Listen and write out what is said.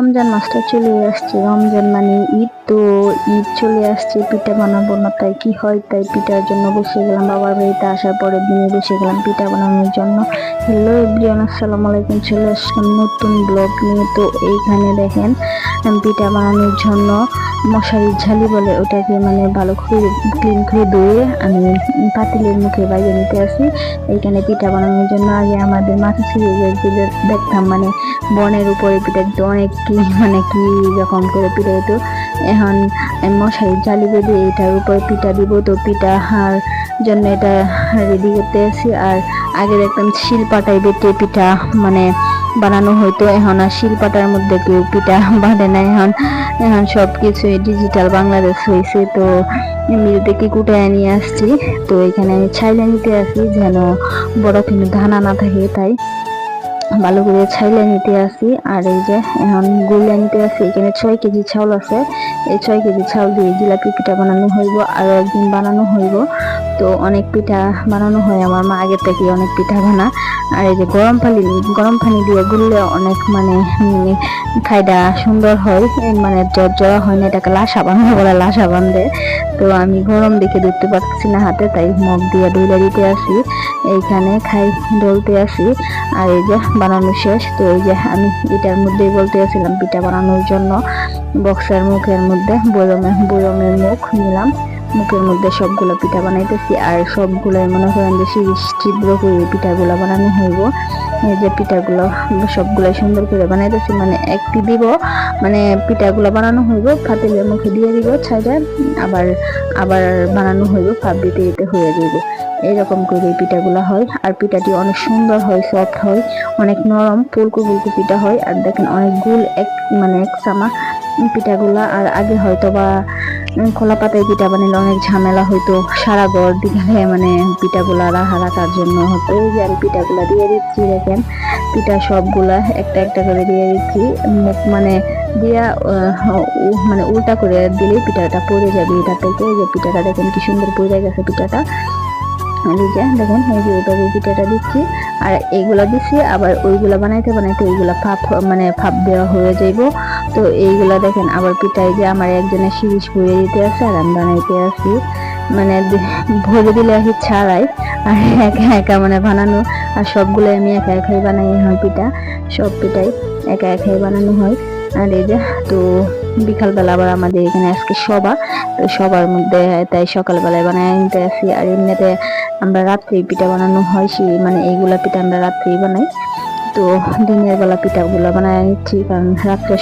রমজান মাসটা চলে আসছে। রমজান মানে ঈদ, তো ঈদ চলে আসছে, পিঠা বানাবো না, তাই কি হয়? তাই পিঠার জন্য বসে গেলাম, বাবার বাড়িতে আসার পরের দিনে বসে গেলাম পিঠা বানানোর জন্য। হ্যালো এভরিওয়ান আসসালামু আলাইকুম, চলে আসলাম নতুন ব্লগ নিয়ে। তো এইখানে দেখেন, পিঠা বানানোর জন্য মশারির ঝালি বলে ওটাকে মানে ভালো করে ক্লিন করে ধুয়ে আমি পাতিলের মুখে বাইরে নিতে আসি। এইখানে পিঠা বানানোর জন্য আগে আমাদের মাথা ছিঁড়ে গিয়ে দেখতাম মানে বনের উপরে পিঠা অনেক কি মানে কি রকম করে পিঠা দিত। এখন মশারির জালি বেঁধে এটার উপরে পিঠা দিব, তো পিঠা হার জন্য এটা রেডি করতে আসি। আর আগে দেখতাম শিলপাটায় বেটে পিঠা মানে বানানো হইতো এখন আর শিলপাটার মধ্যে কেউ পিঠা বাঁধে না। এখন এখন সব কিছুই ডিজিটাল বাংলাদেশ হয়েছে, তো মিল থেকে কুটায় নিয়ে আসছি, তো এখানে আমি ছাইলে নিতে আসি, যেন বড় কিন্তু ধানা না থাকে, তাই ভালো করে ছাইলে নিতে আসি। আর এই যে এখন গুলিয়া নিতে আসি, এখানে ছয় কেজি চাউল আছে, এই ছয় কেজি চাউল দিয়ে জিলাপি পিঠা বানানো হইব, আরও একদিন বানানো হইব। তো অনেক পিঠা বানানো হয়, আমার মা আগের থেকে অনেক পিঠা বানা আর এই যে গরম পানি গরম পানি দিয়ে গুললে অনেক মানে খাইডা সুন্দর হয়। মানে জর্জরা হয় না, এটাকে লাসা বান্ধে বলে, লাসা বান্ধে। তো আমি গরম দেখে ধরতে পারছি না হাতে, তাই মগ দিয়ে ডইলা দিতে আসি। এইখানে খাই ডলতে আসি। আর এই যে বানানো শেষ, তো এই যে আমি এটার মধ্যেই বলতে আসছিলাম পিঠা বানানোর জন্য। বক্সের মুখের মধ্যে বয়মে বয়মের মুখ নিলাম। মুখের মধ্যে সবগুলো পিঠা বানাইতেছি, আর সবগুলাই মনে করেন যে সিরিজ তীব্র করে পিঠাগুলো বানানো হইব। এই যে পিঠাগুলো সবগুলাই সুন্দর করে বানাইতেছি মানে একটি দিব মানে পিঠাগুলো বানানো হইব, ফাতিলের মুখে দিয়ে দিব ছাইডা আবার আবার বানানো হইব ফাপ দিতে দিতে হয়ে যাইব। এইরকম করে পিঠাগুলো হয়, আর পিঠাটি অনেক সুন্দর হয় সফট হয়, অনেক নরম ফুলকো ফুলকো পিঠা হয়, আর দেখেন অনেক গুল, এক মানে এক চামা পিঠাগুলা, আর আগে হয়তো বা খোলা পাতায় পিঠা বানালে অনেক ঝামেলা হইতো। সারা ঘর দিকে মানে পিঠাগুলা রাখা রাখার জন্য হতো। এই যে আমি পিঠাগুলা দিয়ে দিচ্ছি, দেখেন। পিঠা সবগুলা একটা একটা করে দিয়ে দিচ্ছি। মুখ মানে দিয়া মানে উল্টা করে দিলে পিঠাটা পড়ে যাবে এটা থেকে। এই যে পিঠাটা দেখেন কি সুন্দর পড়ে গেছে পিঠাটা। যে, দেখেন, এই যে এইভাবে পিঠাটা দিচ্ছি। আর এইগুলা দিচ্ছি আবার ওইগুলা বানাইতে বানাইতে ওইগুলা ফাপ মানে ফাপ দেওয়া হয়ে যাইব। তো এইগুলা দেখেন, আবার পিঠাই যে আমার একজনের সিরিজ ভরে দিতে আছে, আর আমি বানাইতে আছি। মানে ভরে দিলে আর ছাড়াই, আর একা একা মানে বানানো। আর সবগুলো আমি একা একাই বানাই হয় পিঠা, সব পিঠাই একা একাই বানানো হয়। আর এই যে, তো বিকালবেলা আবার আমাদের এখানে আজকে সবা তো সবার মধ্যে তাই সকালবেলায় বানায় নিতে আসি। আর এমনিতে আমরা রাত্রে পিঠা বানানো হয় সেই মানে এইগুলা পিঠা আমরা রাত্রেই বানাই। তো দিনের বেলা পিঠাগুলো বানায় নিচ্ছি কারণ রাত্রে